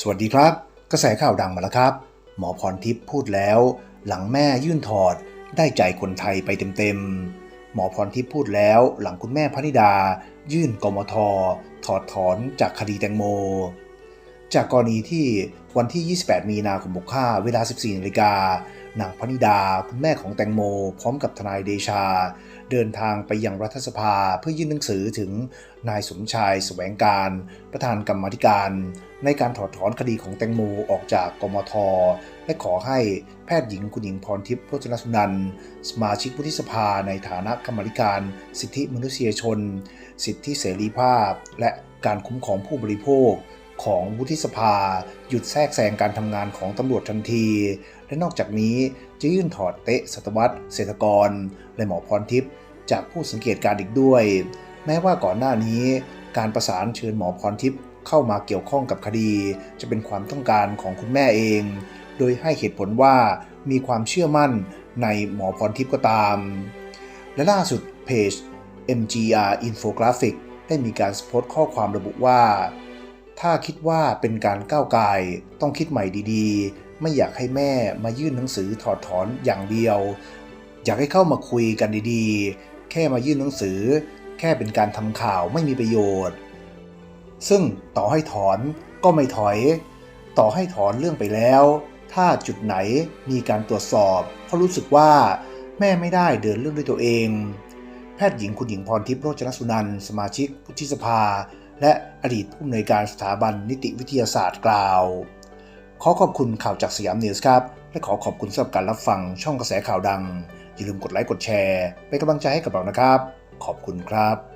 สวัสดีครับ กระแสข่าวดังมาแล้วครับ หมอพรทิพย์พูดแล้ว หลังแม่ยื่นถอด ได้ใจคนไทยไปเต็มๆ หมอพรทิพย์พูดแล้ว หลังคุณแม่พนิดา ยื่นกมทถอดถอนจากคดีแตงโม จากกรณีที่วันที่ 28 มีนาคม65เวลา 14นาฬิกานางพนิดา คุณแม่ของแตงโม พร้อมกับทนายเดชา เดินทางไปยังรัฐสภาเพื่อยื่นหนังสือถึงนายสมชายแสวงการ ประธานกรรมธิการ ในการถอดถอนคดีของแตงโมออกจากกมท และขอให้แพทย์หญิงคุณหญิงพรทิพย์โรจนสุนันท์สมาชิกวุฒิสภาในฐานะกรรมธิการ สิทธิมนุษยชน สิทธิเสรีภาพ และการคุ้มครองผู้บริโภค ของวุฒิสภา หยุดแทรกแซงการทำงานของตำรวจทันที และนอกจากนี้จะยื่นถอดเตะสัตวัตเศรษฐกร และหมอพรทิพย์จากผู้สังเกตการณ์อีกด้วย แม้ว่าก่อนหน้านี้ การประสานเชิญหมอพรทิพย์เข้ามาเกี่ยวข้องกับคดี จะเป็นความต้องการของคุณแม่เอง โดยให้เหตุผลว่ามีความเชื่อมั่นในหมอพรทิพย์ก็ตาม และล่าสุดเพจ MGR Infographic ได้มีการโพสต์ข้อความระบุว่า ถ้าคิดว่าเป็นการก้าวไกลต้องคิดใหม่ดีๆ ไม่อยากให้แม่มายื่นหนังสือถอดถอนอย่างเดียว อยากให้เข้ามาคุยกันดีๆ แค่มายื่นหนังสือ แค่เป็นการทำข่าวไม่มีประโยชน์ ซึ่งต่อให้ถอนก็ไม่ถอย ต่อให้ถอนเรื่องไปแล้ว ถ้าจุดไหนมีการตรวจสอบ เพราะรู้สึกว่าแม่ไม่ได้เดินเรื่องด้วยตัวเอง แพทย์หญิงคุณหญิงพรทิพย์โรจนสุนันท์สมาชิกวุฒิสภา และอดีตผู้อำนวยการสถาบันนิติวิทยาศาสตร์กล่าว ขอขอบคุณข่าวจากสยามนิวส์ครับ และขอขอบคุณสำหรับการรับฟังช่องกระแสข่าวดัง อย่าลืมกดไลค์กดแชร์ เป็นกำลังใจให้กับเรานะครับ ขอบคุณครับ